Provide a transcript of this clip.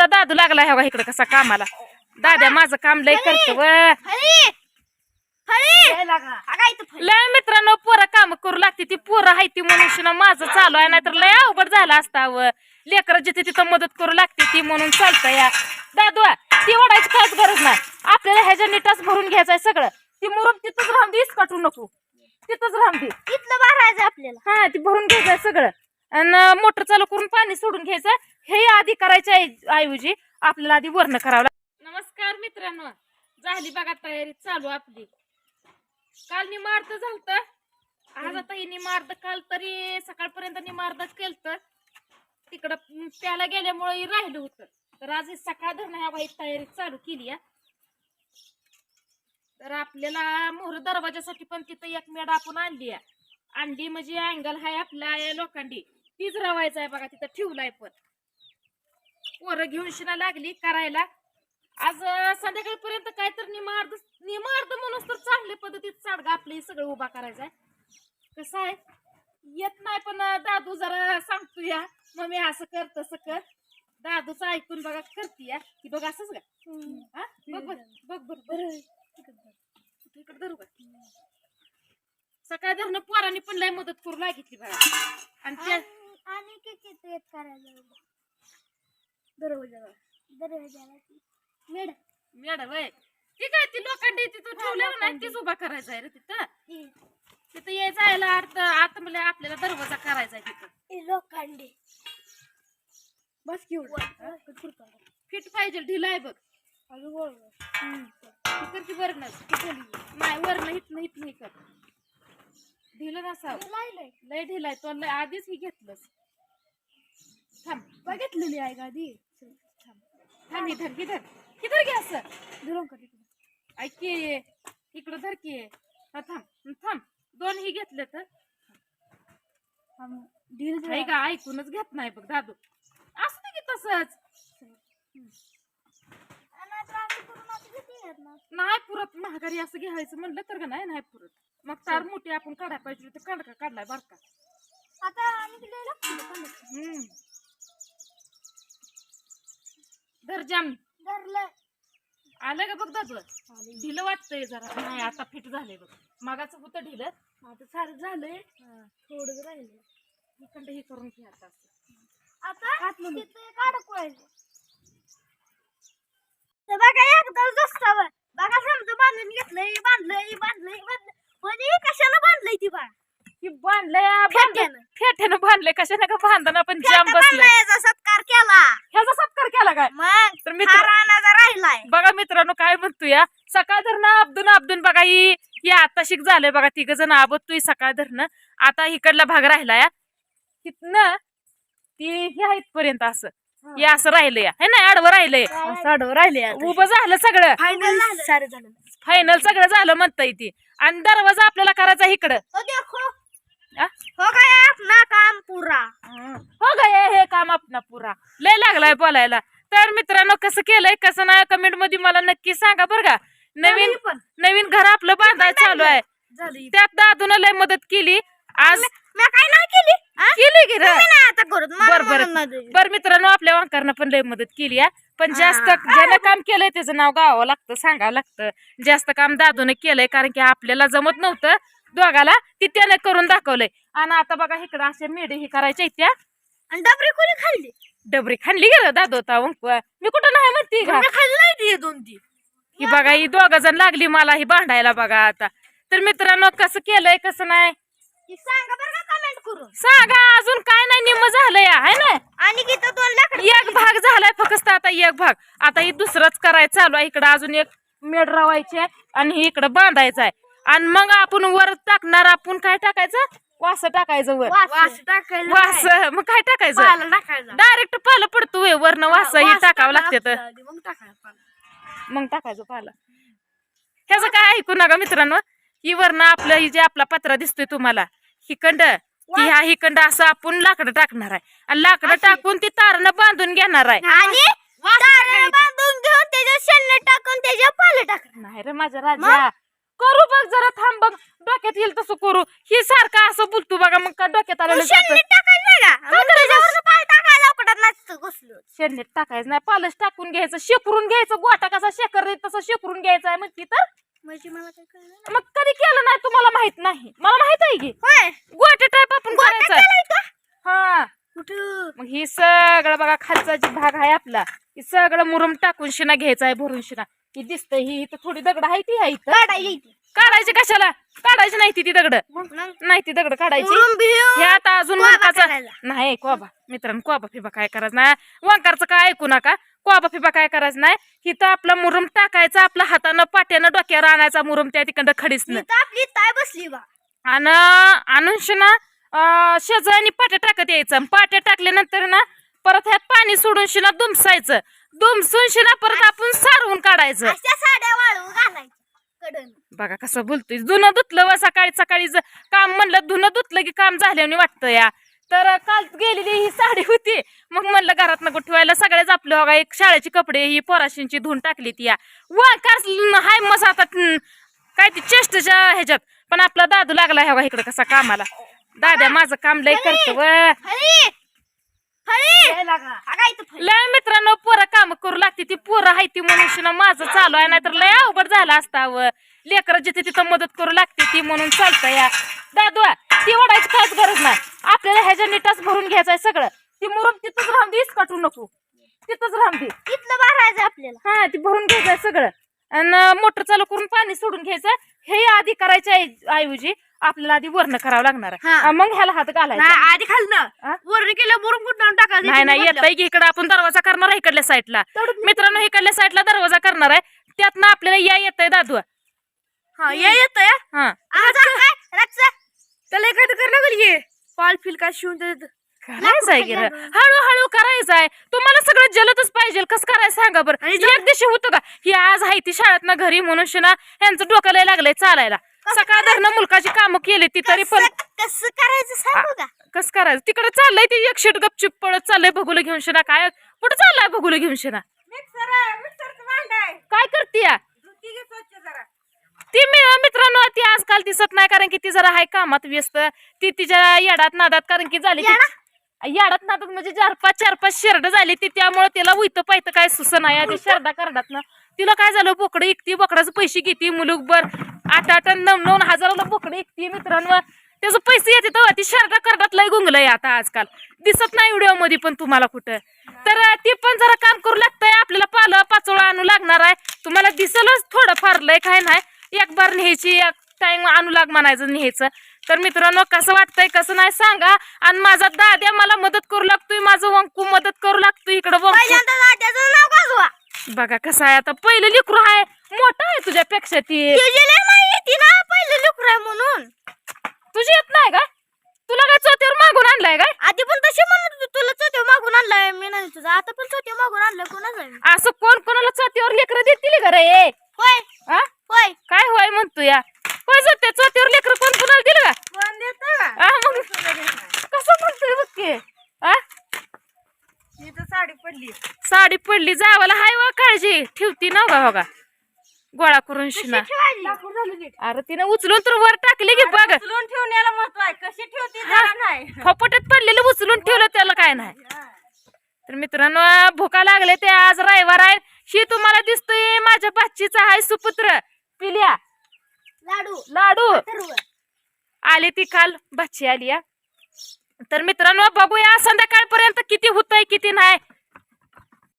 आपला दादू लागला ह्या इकडे कसा कामाला. दाद्या माझं काम लय करतो लय मित्रांनो पोरं काम करू लागते ती पोरं हाय ती मनुष्य माझं चालू आहे नाहीतर लय अवघड झालं असता व लेकरं जिथे तिथं मदत करू लागते ती म्हणून चालतं या दादू ती ओढायची खास गरज नाही. आपल्याला ह्याच्या नीटाच भरून घ्यायचंय सगळं. ती मुरुम तिथंच राहून दे काटू नको. तिथंच राहून दे. इथलं भरायचं आपल्याला. हा ती भरून घ्यायचंय सगळं. आणि मोटर चालू करून पाणी सोडून घ्यायचं. हे आधी करायच्या ऐवजी आपल्याला आधी वर्ण करावं लागतं. नमस्कार मित्रांनो. झाली बघा तयारी चालू आपली. काल निमार्द झालत. आज आता ही निमार्द काल तरी सकाळपर्यंत निमार्द केलत. तिकडं प्याला गेल्यामुळे राहिलं होतं. तर आज सकाळ धरणं ह्या बाई तयारी चालू केली आहे. तर आपल्याला मोहर दरवाजासाठी पण तिथं एक मेड आपण आणली आहे. अंडी म्हणजे अँगल हाय आपला लोकांडी लोखंडी. तीच रवायचा आहे बघा तिथं ठेवलाय पण. पोरं घेऊन शिना लागली करायला. आज संध्याकाळपर्यंत काय तर निमार्द निमार्द म्हणून तर चांगल्या पद्धतीत चाडगा आपलं सगळं उभा करायचा आहे कसं आहे? येत नाही पण दादू जरा सांगतो या मग मी असं कर तसं कर. दादूचं ऐकून बघा करते या की बघ असंच का? बघ बघ बघ बघ इकडे धरू का? सकाळी धरणं पोरांनी पण लय मदत करू लागितली बघा. आणि त्या आणि किती तेच करायचं दरवाजाला दरवाजाला मेड मॅडम वय. ठीक आहे ती लोखंडी तिथं ठेवल्यावर नाही तीच उभा करायचा आहे रे तिथं. तिथं ये जायला अर्थ आत म्हणजे आपल्याला दरवाजा करायचा आहे तिथं. लोखंडी. बस घेऊ फिट पाहिजे ढिला आहे बघ. कर की वरण नाही वरण हित हित नाही कर ढिलं नसावं लय ढिला आहे तो लय आधीच ही घेतलंस. थांब. बघितलेली आहे का आधी. थांब. इधर इधर इधर घे असं. ऐक की इकडं धर की. हा थांब. थांब. दोन ही घेतले तर. नाही का ऐकूनच घेत नाही बघ दादू. असं नाही की तसंच नाही महागारी असं घ्यायचं म्हणलं तर का नाही नाही पुरत. मग तार मोठी आपण काढायला पाहिजे ते काढ काढलाय बारका आता आणि लागतं हम्म. धर जाम. धरलं. आलं का बघ दादू ढिलं वाटतंय जरा. नाही आता फिट झालंय बघ. मागाचं होतं ढिलं. आता सारं झालंय. थोडं राहिलं. इकडं हे करून घे आता. आता तिथं तर बघा एकदा जसं बघा समजा बांधून घेतलंय बांधलंय बांधलंय बांधलंय पण हे कशाला बांधलंय ती बा ही बांधलंय फेट्यानं. बांधलंय कशाने का बांधणं पण जाम बसलंय. बांधलायचा सत्कार केला? ह्याचा सत्कार केला काय? मग तर मित्र- हा राहिलाय. बघा मित्रांनो काय म्हणतो या सकाळ धरणं अब्दून अब्दून बघा ही ही आता शिक झालंय बघा तिघ जण आबतोय सकाळ धरणं आता इकडला भाग राहिला या तिथनं ती ह्या इथपर्यंत असं. हे. असं राहिलंय हे? ना आडवं राहिलंय. साडव राहिले उभं झालं सगळं. फायनल सारे झालं फायनल सगळं झालं म्हणता ती. आणि दरवाजा आपल्याला करायचा इकडं. हो काय आपला काम पुरा? हो. ग हे काम आपला पुरा. लय लागलाय बोलायला. तर मित्रांनो कसं केलंय कसं नाही कमेंटमध्ये मला नक्की सांगा बरं का. नवीन नवीन घर आपलं बांधाय चालू आहे. त्यात दादून लय मदत केली. आज मी काय नाही केली? केली की बर बर. बर मित्रांनो आपल्या वांकरनं पण लय मदत केली आहे पण जास्त ज्यानं काम केलंय त्याचं नाव गावावं लागतं सांगावं लागतं. जास्त काम दादूने केलंय कारण की आपल्याला जमत नव्हतं. दोघाला ती त्याने करून दाखवलंय. आणि आता बघा इकडं अशा मेढे ही करायच्या त्या. आणि डबरी कोणी खाल्ली? डबरी खाल्ली गेलं दादू आता वंक मी कुठं नाही म्हणते का मी खाल्ली नाही ती दोन ती. ही बघा ही दोघ जण लागली मला ही भांडायला बघा आता. तर मित्रांनो कसं केलंय कसं नाही? सांगा बरं का कमेंट करून. सांगा अजून काय नाही निम्म झालंय आहे ना? आणि किती दोन एक भाग झालाय फक्त आता एक भाग. आता ही दुसरंच करायचं चालू आहे. इकडं अजून एक मेड रावायची आणि ही इकडं बांधायचं आहे. आणि मग आपण वर टाकणार आपण काय टाकायचं? वास टाकायचं वर. वास टाकायला वास मग काय टाकायचं? पाला टाकायचा. डायरेक्ट पालं पडतो व्हय, वरनं वास हे वास टाकावं लागते तर. मग टाकायला पाला. मग टाकायचं पाला. ह्याचं काय ऐकू नका मित्रांनो? ही वरनं आपलं ही जे आपला पत्रा दिसतोय तुम्हाला हिकंड की ह्या हिकंड असं आपण लाकडं टाकणार आहे. आणि लाकडं टाकून ती तारनं बांधून घेणार आहे. आणि बांधून घेऊन त्याच्या शेण टाकून त्याच्या पाले टाकणार. नाही रे माझा राजा. करू बघ जरा थांब बघ. डोक्यात येईल तसं करू. ही सारखं असं बोलतो बघा मग का डोक्यात घुसलो. शेडनेट टाकायचं नाही पालच टाकून घ्यायचं शेकरून घ्यायचं गोटा कसा शेकर तसं शेकरून घ्यायचा आहे म्हणती तर? म्हणजे मला काय कळलं नाही. मग कधी केलं नाही तुम्हाला माहीत नाही? मला माहीत आहे की. होय. गोटे टाईप आपण करायचं का? हा. कुठं? मग ही सगळं बघा खालचा जे भाग आहे आपला ही सगळं मुरुम टाकून शिना घ्यायचा आहे भरून शिना. ही दिसतंय ही इथं थोडी दगड आहे ती आहे इथं. येते. काढायची कशाला? काढायची नाही ती दगड. नाही ती दगड काढायची. हे आता अजून वंकाचा. नाही कोबा. मित्रांनो कोबा फिबा काय करायचं नाही. वंकारचं काय ऐकू नका. कोबा फिबा काय करायचं नाही. इथं आपला मुरुम टाकायचा आपल्या हातानं पाट्यानं डोक्यावर आणायचा मुरुम त्या तिकडं खडीसनं. इथं आपली ताय बसली बा. आणि आणून शिना शेजारी पाट्या टाकत यायचं. पाट्या टाकल्यानंतर ना परत ह्यात पाणी सोडून शिना दुमसायचं. दुमसून शिना परत आपण सारवून काढायचं. अशा साड्या वाळू घालायच्या. कडन. बघा कसं बोलतोय. धुणं धुतलं व सकाळी सकाळी ज- काम म्हणलं धुणं धुतलं की काम झाल्याने वाटतं या. तर काल गेलेली ही साडी होती. मग म्हणलं घरात नको ठेवायला. सगळेच आपलं बघा एक शाळेचे कपडे ही पोराशींची धुवून टाकली ती या. वा कास हाय मस आता हम्म, काय ती चेष्टच्या ह्याच्यात. पण आपला दादू लागला ह्या इकडे कसा कामाला. दाद्या माझं काम लय करतो व. लय मित्रांनो पोरं काम करू लागते. ती पोरं आहे ती मनुष्य माझं चालू आहे नाहीतर लय अवघड झालं असतावं लेकरं जिथे तिथं मदत करू लागते ती म्हणून चालतं या. दादू ती ओढायची काहीच गरज नाही. आपल्याला ह्याच्या नीटाच भरून घ्यायचंय सगळं. ती मुरुम तिथंच राहून दे काटू नको. तिथंच राहून दे. इथलं भरायचं आपल्याला. हा ती भरून घ्यायचंय सगळं. आणि मोटर चालू करून पाणी सोडून घ्यायचं. हे आधी करायच्या ऐवजी आपल्याला आधी वरण करावं लागणार आहे. हा. मग ह्याला हात घालायचा. आधी खाल्लं हा? वरण केलं बुरून कुठं टाकायचं नाही नाही येत की इकडे. आपण दरवाजा करणार आहे इकडल्या साईडला. मित्रांनो इकडल्या साईडला दरवाजा करणार आहे. त्यातनं आपल्याला या येत आहे दादू. हा या येत हा. त्याला एखादं कर लागल ये. पाल फिल का शिवून देत करायचं आहे की रे? हळूहळू करायचं आहे तुम्हाला सगळं जलतच पाहिजे. कसं करायचं सांगा बरं. आणि एक दिवशी होतं का? ही आज आहे ती शाळेत ना घरी म्हणून ना यांचं डोकं लय लागलंय चालायला. सकाळ धरणं मुलकाची कामं केली ती तरी पण कसं करायचं सांगू का कसं करायचं? तिकडे चाललंय ती एक शेट गपचिप पळत चाललंय बघूला घेऊन शिना काय कुठं चाललाय बघूला घेऊन शिना काय करते ती मी मित्रांनो ती आजकाल दिसत नाही कारण की ती जरा आहे कामात व्यस्त. ती तिच्या येडात नादात कारण की झाली येडात नादात म्हणजे चार पाच चार पाच शेरड झाली ती त्यामुळे तिला उयत पाहिजे काय सुसन आहे ते शेरडा करडात ना तिला काय झालं? बोकडं इकती बोकडाचे पैसे घेते मुलूकभर. आठ आठ नऊ नऊ हजाराला बोकडं इकती मित्रांनो. त्याचं पैसे येते तेव्हा ती शेरडा करतात लय गुंगलंय आता आजकाल. दिसत नाही व्हिडिओमध्ये पण तुम्हाला कुठं. तर ती पण जरा काम करू लागतंय. आपल्याला पालं पाचोळा आणू लागणार आहे. तुम्हाला दिसलच थोडं फार लय काय नाही. एक बार न्यायची एक टाइम आणू लाग म्हणायचं न्यायचं. तर मित्रांनो कसं वाटतंय कसं नाही सांगा. आणि माझा दाद्या मला मदत करू लागतोय. माझं वंकू मदत करू लागतोय. इकडं वंकू बघा कसं आहे आता. पहिलं लिकरू आहे मोठं आहे तुझ्यापेक्षा ती. येते ना पहिलं लेकरू आहे म्हणून. तुझी येत नाही का? तुला काय चौथ्यावर मागून आणलाय काय? आधी पण तशी म्हणत होती तुला चोत्या मागून आणलाय मी नाही तुझा. आता पण चोत्या मागून आणलाय कोणाच असं कोण कोणाला चौथ्यावर लेकरं देतील का रे? होय. हा होय. काय होय म्हणतो या? होय चौथ्या चौथ्यावर लेकरं कोण कोणाला दिलं का? मग कसं म्हणतोय बघ साडी पडली. साडी पडली जावाला हाय वा काळजी. ठेवती ना बघा बघा गोळा करून शिना. अरे तिने उचलून तर वर टाकली की बघ. उचलून ठेवण्याला महत्त्व आहे. कशी ठेवते हा. नाही. फपटत पडलेलं उचलून ठेवलं त्याला काय नाही. तर मित्रांनो भुका लागले ते आज रविवार आहे. ही तुम्हाला दिसतोय माझ्या बाच्चीचा आहे सुपुत्र. पिल्या. लाडू. लाडू. आली ती काल. बाच्ची आली या तर मित्रांनो बघूया संध्याकाळपर्यंत किती होतंय किती नाही.